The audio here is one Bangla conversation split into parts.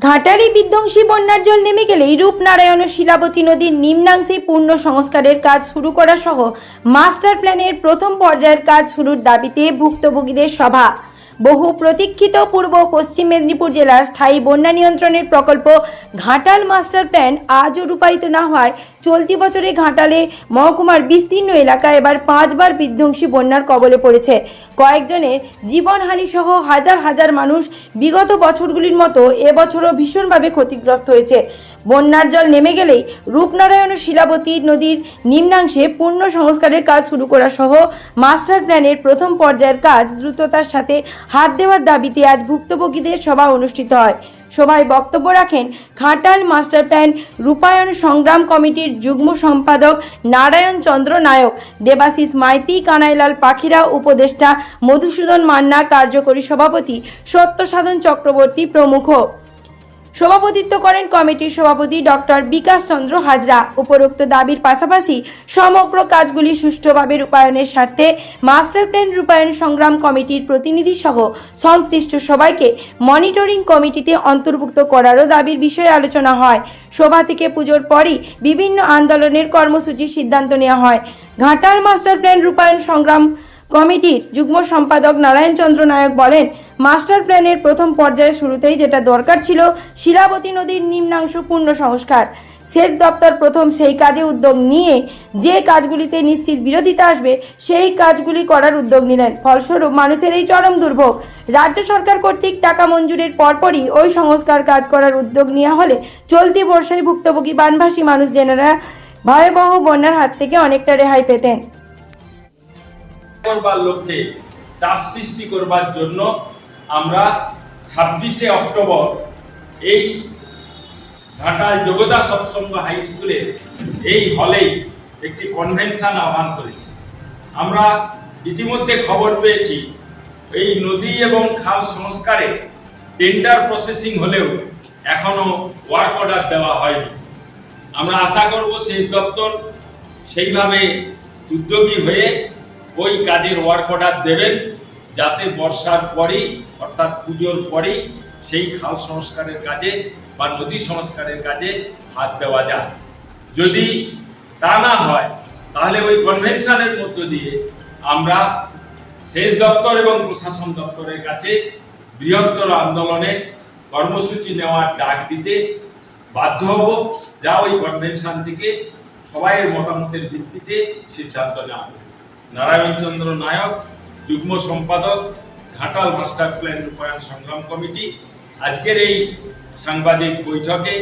ঘাটালি বিধ্বংসী বন্যার জল নেমে গেলেই রূপনারায়ণ ও শিলাবতী নদীর নিম্নাংশে পূর্ণ সংস্কারের কাজ শুরু করা সহ মাস্টার প্ল্যানের প্রথম পর্যায়ের কাজ শুরুর দাবিতে ভুক্তভোগীদের সভা। বহু প্রতীক্ষিত পূর্ব পশ্চিম মেদিনীপুর জেলার স্থায়ী বন্যা নিয়ন্ত্রণের প্রকল্প ঘাটাল মাস্টার প্ল্যান আজও রূপায়িত না হয় চলতি বছরে ঘাটালে মহকুমার বিস্তীর্ণ এলাকা এবার পাঁচবার বিধ্বংসী বন্যার কবলে পড়েছে। কয়েকজনের জীবনহানি সহ হাজার হাজার মানুষ বিগত বছরগুলির মতো এবছরও ভীষণভাবে ক্ষতিগ্রস্ত হয়েছে। বন্যার জল নেমে গেলেই রূপনারায়ণ ও শিলাবতী নদীর নিম্নাংশে পূর্ণ সংস্কারের কাজ শুরু করা সহ মাস্টার প্ল্যানের প্রথম পর্যায়ের কাজ দ্রুততার সাথে হাত দেওয়ার দাবিতে আজ ভুক্তভোগীদের সভা অনুষ্ঠিত হয়। সভায় বক্তব্য রাখেন ঘাটাল মাস্টার প্ল্যান রূপায়ণ সংগ্রাম কমিটির যুগ্ম সম্পাদক নারায়ণ চন্দ্র নায়ক, দেবাশিস মাইতি, কানাইলাল পাখিরা, উপদেষ্টা মধুসূদন মান্না, কার্যকরী সভাপতি সত্যসাধন চক্রবর্তী প্রমুখ। সভাপতিত্ব করেন কমিটির সভাপতি ডক্টর বিকাশ চন্দ্র হাজরা। উপরোক্ত দাবির পাশাপাশি সমগ্র কাজগুলি সুষ্ঠুভাবে রূপায়ণের স্বার্থে মাস্টার প্ল্যান রূপায়ণ সংগ্রাম কমিটির প্রতিনিধি সহ সংশ্লিষ্ট সবাইকে মনিটরিং কমিটিতে অন্তর্ভুক্ত করারও দাবির বিষয়ে আলোচনা হয়। সভা থেকে পুজোর পরই বিভিন্ন আন্দোলনের কর্মসূচির সিদ্ধান্ত নেওয়া হয়। ঘাটাল মাস্টার প্ল্যান রূপায়ণ সংগ্রাম কমিটির যুগ্ম সম্পাদক নারায়ণ চন্দ্র নায়ক বলেন, মাস্টার প্ল্যানের প্রথম পর্যায়ে শুরুতেই যেটা দরকার ছিল শিলাবতী নদীর নিম্নাংশ পূর্ণ সংস্কার। সেচ দপ্তর প্রথম সেই কাজে উদ্যোগ নিয়ে যে কাজগুলিতে নিশ্চিত বিরোধিতা আসবে, সেই কাজগুলি করার উদ্যোগ নিলেন। ফলস্বরূপ মানুষের এই চরম দুর্ভোগ। রাজ্য সরকার কর্তৃক টাকা মঞ্জুরের পরপরই ওই সংস্কার কাজ করার উদ্যোগ নেওয়া হলে চলতি বর্ষায় ভুক্তভোগী বানভাসী মানুষ জেনারা ভয়াবহ বন্যার হাত থেকে অনেকটা রেহাই পেতেন। করবার লক্ষ্যে চাপ সৃষ্টি করবার জন্য আমরা ছাব্বিশে অক্টোবর এই ঘাটাল যোগদা সৎসঙ্গ হাই স্কুলে এই হলেই একটি কনভেনশন আহ্বান করেছি। আমরা ইতিমধ্যে খবর পেয়েছি, এই নদী এবং খাল সংস্কারে টেন্ডার প্রসেসিং হলেও এখনও ওয়ার্ক অর্ডার দেওয়া হয়নি। আমরা আশা করব সেই দপ্তর সেইভাবে উদ্যোগী হয়ে ওই কাজের ওয়ার্ক অর্ডার দেবেন, যাতে বর্ষার পরেই, অর্থাৎ পুজোর পরেই, সেই খাল সংস্কারের কাজে বা নদী সংস্কারের কাজে হাত দেওয়া যায়। যদি তা না হয়, তাহলে ওই কনভেনশনের মধ্য দিয়ে আমরা সেচ দপ্তর এবং প্রশাসন দপ্তরের কাছে বৃহত্তর আন্দোলনে কর্মসূচি নেওয়ার ডাক দিতে বাধ্য হব, যা ওই কনভেনশন থেকে সবাইয়ের মতামতের ভিত্তিতে সিদ্ধান্ত নেওয়া হবে। নারায়ণচন্দ্র নায়ক, যুগ্ম সম্পাদক, ঘাটাল মাস্টার প্ল্যান রূপায়ণ সংগ্রাম কমিটি। আজকের এই সাংবাদিক বৈঠকে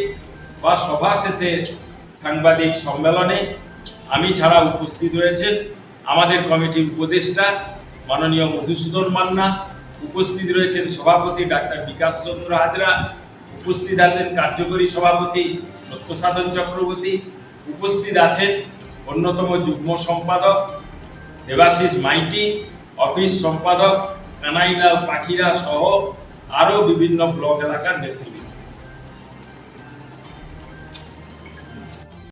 বা সভা শেষে সাংবাদিক সম্মেলনে আমি ছাড়া উপস্থিত রয়েছেন আমাদের কমিটির উপদেষ্টা মাননীয় মধুসূদন মান্না। উপস্থিত রয়েছেন সভাপতি ডাক্তার বিকাশ চন্দ্র হাজরা। উপস্থিত আছেন কার্যকরী সভাপতি সত্যসাধন চক্রবর্তী। উপস্থিত আছেন অন্যতম যুগ্ম সম্পাদক দেবাশিস মাইতি অফিস সম্পাদক কানাইলাল পাখিরা সহ আরও বিভিন্ন ব্লক এলাকার নেতৃত্ব